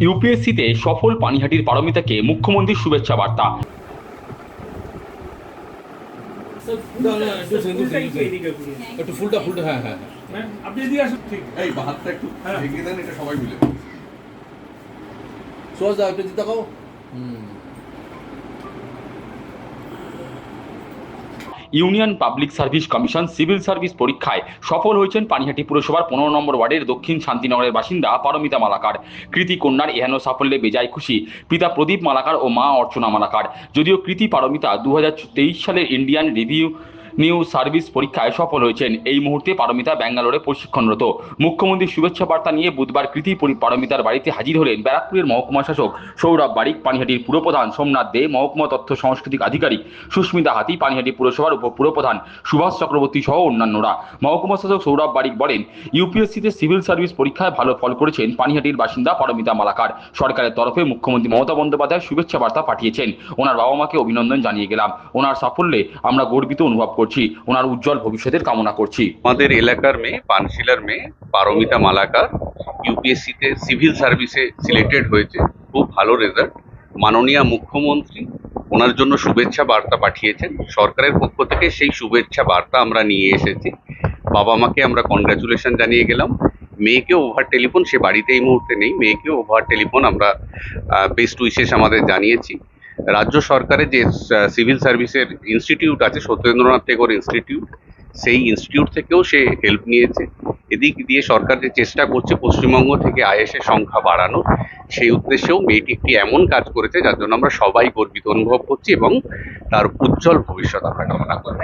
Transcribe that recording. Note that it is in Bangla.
ইউপিএসসিতে সফল পানিহাটির পারমিতাকে মুখ্যমন্ত্রীর শুভেচ্ছা বার্তা। না না একটু ফুলটা ফুলটা হ্যাঁ হ্যাঁ হ্যাঁ। আপনি এদিকে আসুন ঠিক। এই হাতটা একটু হ্যাঁ। দেন এটা সবাই মিলে। সোজা একটু দিতে হুম। Union public service commission civil service পরীক্ষায় সফল হয়েছেন পানিহাটি পুরসভার পনেরো নম্বর ওয়ার্ডের দক্ষিণ শান্তিনগরের বাসিন্দা পারমিতা মালাকার। কৃতি কন্যার এহেন সাফল্যে বেজায় খুশি পিতা প্রদীপ মালাকার ও মা অর্চনা মালাকার। যদিও কৃতি পারমিতা দু হাজার তেইশ সালের ইন্ডিয়ান রিভিউ নিউ সার্ভিস পরীক্ষায় সফল হয়েছেন। এই মুহূর্তে পারমিতা ব্যাঙ্গালোরে প্রশিক্ষণরত। মুখ্যমন্ত্রীর শুভেচ্ছা বার্তা নিয়ে বুধবার কৃতি পরি- পারমিতার বাড়িতে হাজির হলেন ব্যারাকপুরের মহকুমা শাসক সৌরভ বারিক, পানিহাটির পুরপ্রধান সোমনাথ দে, মহকুমা তথ্য সাংস্কৃতিক আধিকারিক সুস্মিতা হাতি, পানিহাটি পুরসভার উপপুরপ্রধান সুভাষ চক্রবর্তী সহ অন্যান্যরা। মহকুমা শাসক সৌরভ বারিক বলেন, ইউপিএসসিতে সিভিল সার্ভিস পরীক্ষায় ভালো ফল করেছেন পানিহাটির বাসিন্দা পারমিতা মালাকার। সরকারের তরফে মুখ্যমন্ত্রী মমতা বন্দ্যোপাধ্যায় শুভেচ্ছা বার্তা পাঠিয়েছেন। ওনার বাবা মাকে অভিনন্দন জানিয়ে গেলাম। ওনার সাফল্যে আমরা গর্বিত অনুভব করছি, ওনার উজ্জ্বল ভবিষ্যতের কামনা করছি। আমাদের এলাকার মেয়ে, পানশিলার মেয়ে, পারমিতা মালাকার, ইউপিএসসিতে সিভিল সার্ভিসে সিলেক্টেড হয়েছে। খুব ভালো রেজাল্ট মাননীয় মুখ্যমন্ত্রী, ওনার জন্য শুভেচ্ছা বার্তা পাঠিয়েছেন। সরকারের পক্ষ থেকে সেই শুভেচ্ছা বার্তা আমরা নিয়ে এসেছি। বাবা মাকে আমরা কনগ্রাচুলেশন জানিয়ে গেলাম। মেয়েকে ওভার টেলিফোন সে বাড়িতে এই মুহূর্তে নেই। মেয়েকে ওভার টেলিফোন আমরা বেস্ট উইশেস আমাদের জানিয়েছি। রাজ্য সরকারের যে সিভিল সার্ভিসের ইনস্টিটিউট আছে, সত্যেন্দ্রনাথ টেগোর ইনস্টিটিউট সেই ইনস্টিটিউট থেকেও সে হেল্প নিয়েছে। এদিক দিয়ে সরকার যে চেষ্টা করছে পশ্চিমবঙ্গ থেকে আইএসের সংখ্যা বাড়ানো সেই উদ্দেশ্যেও মেয়েটি একটি এমন কাজ করেছে যার জন্য আমরা সবাই গর্বিত অনুভব করছি এবং তার উজ্জ্বল ভবিষ্যৎ আমরা কামনা করি।